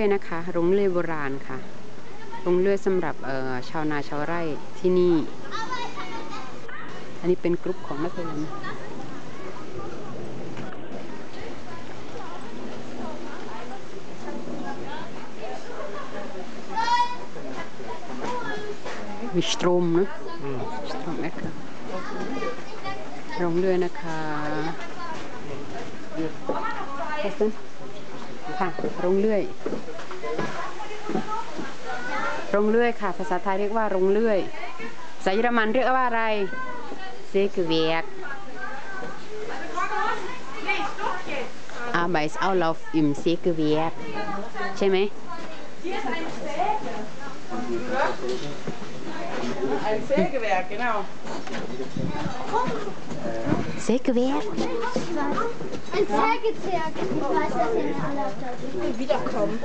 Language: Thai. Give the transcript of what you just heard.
ด้วยนะคะโรงเรือยโบราณค่ะโรงเรือยสำหรับชาวนาชาวไร่ที่นี่ อันนี้เป็นกลุ่มของนักเรียนมีสตรมนะสตรมแอคค่ะโรงเรือยนะคะขอบ ค่ะโรงเรื่อยโรงเลื่อยค่ะ ภาษาไทยเรียกว่าโรงเลื่อยภาษาเยอรมันเรียกว่าอะไรเซกเวียก Arbeitsauflauf im Sägewerk ใช่ไหม Säcke? Ein Sägezeug. Ich weiß, dass ihr mir alle auf Wiederkommen.